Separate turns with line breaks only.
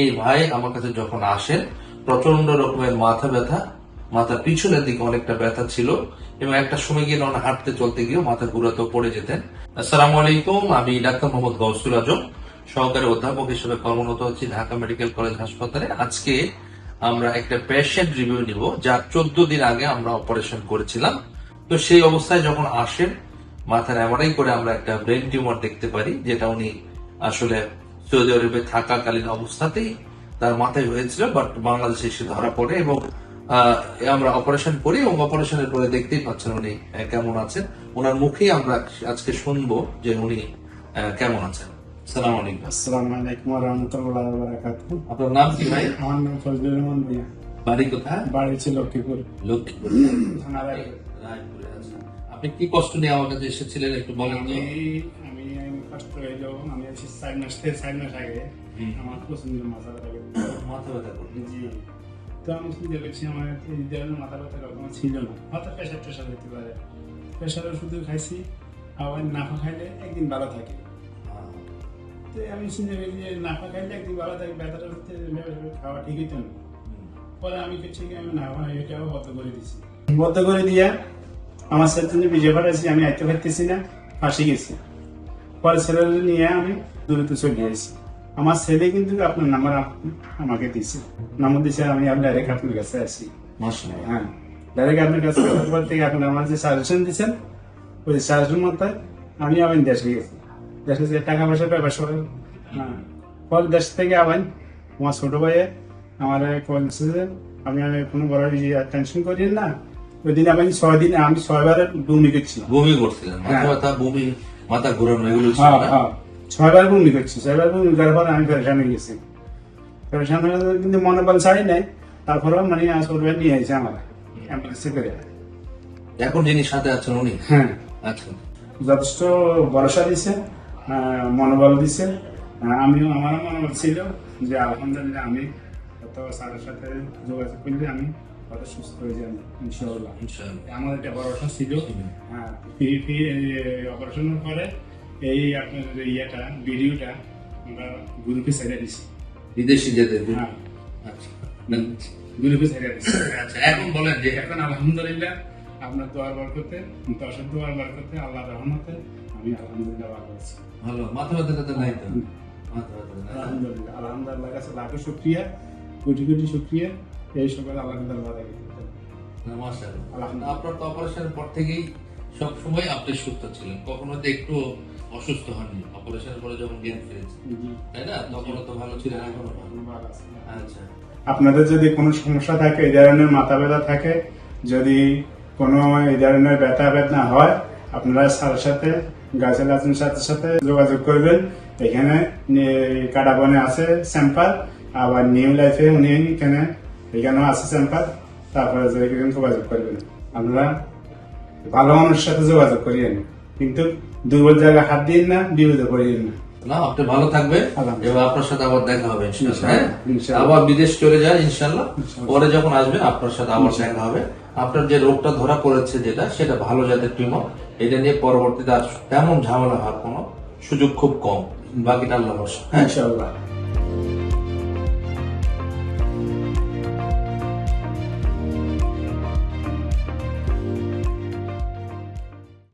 এই ভাই আমার কাছে যখন আসেন প্রচণ্ড রকমের মাথা ব্যথা, মাথার পিছনের দিকে অনেকটা ব্যথা ছিল এবং একটা সময় গিয়ে ওনার হাঁটতে চলতে গিয়ে মাথা ঘুরাতেও পড়ে যেতেন। আসসালামু আলাইকুম, আমি ডাক্তার মোহাম্মদ গৌসুল আজম, সহকারী অধ্যাপক হিসেবে কর্মরত হচ্ছি ঢাকা মেডিকেল কলেজ হাসপাতালে। আজকে আমরা একটা পেশেন্ট রিভিউ নিব, যার চোদ্দ দিন আগে আমরা অপারেশন করেছিলাম। তো সেই অবস্থায় যখন আসেন, মাথার এমআরআই করে আমরা একটা ব্রেন টিউমার দেখতে পারি, যেটা উনি আসলে সৌদি আরবে থাকাকালীন অবস্থাতেই তার মাথায় হয়েছিল বাট বাংলাদেশে এসে ধরা পড়ে এবং আমরা অপারেশন করি এবং অপারেশনের পরে দেখতেই পাচ্ছেন উনি কেমন আছেন। ওনার মুখেই আমরা আজকে শুনব যে উনি কেমন আছেন। সালাম আলাইকুম।
আসসালামু আলাইকুম রহমতুল্লাহ বারাকাত
আপনার নাম কি ভাই?
আমার নাম ফজলুর রহমান ভুঁইয়া
বাড়ি কোথায়?
বাড়ি ছিল লক্ষ্মীপুর।
লক্ষ্মীপুর।
থানা রায়পুরে।
আপনি কি কষ্ট নিয়ে আমার কাছে এসেছিলেন একটু বলেন
আমি হইল আমি এসে চার মাস থেকে চার মাস আগে আমার প্রচণ্ড মাথা ব্যথা।
মাথা ব্যথা
জি। তো আমি চিন্তা করছি আমার এই ধরনের মাথা ব্যথা কখনো ছিল না। হয়তো প্রেশার হতে পারে। প্রেশার শুধু খাইছি আবার নাফা খাইলে একদিন ভালো থাকে। তো আমি চিন্তা করি যে নাফা খাইলে একদিন ভালো থাকে ব্যথাটা হতে খাওয়া ঠিক হইতো না। পরে আমি কিছু আমি না হয় এটাও বদ্ধ করে দিছি। বদ্ধ করে দিয়ে আমার জন্য বিজয় পাঠাইছি আমি আইতে পারতেছি না ফাঁসি গেছি। পরে ছেলে নিয়ে আমি দূরত্ব চলে আসি। আমার ছেলে কিন্তু আপনার নাম্বার আমাকে দিছে। নাম্বার দিছে আমি ডাইরেক্ট আপনার কাছে আসি। হ্যাঁ ডাইরেক্ট আপনার কাছে আসার পর থেকে আপনি আমার যে সাজেশন দিচ্ছেন ওই সাজেশন মতো আমি আবার দেশে গেছি দেশে যে টাকা পয়সা ব্যাপার সবাই হ্যাঁ পরে দেশ থেকে আবার আমার ছোট ভাইয়ে আমার বলছে যে আমি আমি কোনো বড় টেনশন করি না। ওই দিন আমি ছয় দিন আমি ছয়বার বমি করছি
বমি করছিলেন। মাথা
হ্যাঁ।
বমি মাথা ঘোরানো এগুলো
হ্যাঁ? হ্যাঁ। ছয়বার বমি করছি ছয়বার বমি করার পর আমি পরেশান হয়ে গেছি। পরেশান হয়ে কিন্তু মনে বল ছাড়ি নাই তারপরেও মানে ভাই নিয়ে আসে আমার অ্যাম্বুলেন্সে করে।
এখন যিনি সাথে আছেন উনি?
হ্যাঁ।
আচ্ছা।
যথেষ্ট ভরসা দিছে মনোবল দিছে। আমিও আমার মনোবল ছিল যে আলহামদুলিল্লাহ আমি কত স্যারের সাথে যোগাযোগ করলে আমি কত সুস্থ হয়ে যাব ইনশাআল্লাহ। আমার একটা ভরসা ছিল। হ্যাঁ অপারেশনের পরে এই আপনার যে ইয়েটা ভিডিওটা আমরা গ্রুপে ছেড়ে দিছি।
বিদেশি যেতে
হ্যাঁ।
আচ্ছা।
গ্রুপে ছেড়ে দিছি।
আচ্ছা এখন বলেন যে
এখন আলহামদুলিল্লাহ আপনার দোয়ার বার করতে দশের দোয়ার বার করতে আল্লাহ রহমতে আমি আলহামদুলিল্লাহ ভালো আছি।
ভালো। মাথা ব্যথা নাই তো।
আলহামদুলিল্লাহ আলহামদুলিল্লাহ। কাছে লাখো শুক্রিয়া কোটি কোটি শুক্রিয়া। এই সকল আল্লাহ।
আপনার তো অপারেশনের পর থেকেই সব সময় আপনি সুস্থ ছিলেন। কখনো তো একটু অসুস্থ হননি। অপারেশনের পরে যখন জ্ঞান ফিরেছে। তাই না? তখনও তো ভালো ছিলেন এখনও ভালো। আচ্ছা।
আপনাদের যদি কোনো সমস্যা থাকে এই ধরনের মাথা ব্যথা থাকে যদি কোনো এই ধরনের ব্যথা বেদনা হয় আপনারা স্যারের সাথে গাছের আছেন সাথে সাথে যোগাযোগ করবেন। এখানে কাটাবনে আছে স্যাম্পার আবার নিউ লাইফে উনি এখানে এখানেও আছে স্যাম্পার তারপরে যে এখানে যোগাযোগ করবেন। আপনারা ভালো মানুষের সাথে যোগাযোগ করিয়েন কিন্তু দুর্বল জায়গায় হাত দিন না বিপদে পড়িয়েন না।
না আপনি ভালো থাকবেন। এবং আপনার সাথে আবার দেখা হবে হ্যাঁ? আবার বিদেশ চলে যায় ইনশাল্লাহ
ইনশাআল্লাহ।
পরে যখন আসবেন আপনার সাথে আবার দেখা হবে। আপনার যে রোগটা ধরা পড়েছে যেটা সেটা ভালো জাতের টিউমার। এটা নিয়ে পরবর্তীতে আর তেমন ঝামেলা হওয়ার কোনো সুযোগ খুব কম। বাকিটা আল্লাহ। হ্যাঁ?
ইনশাআল্লাহ।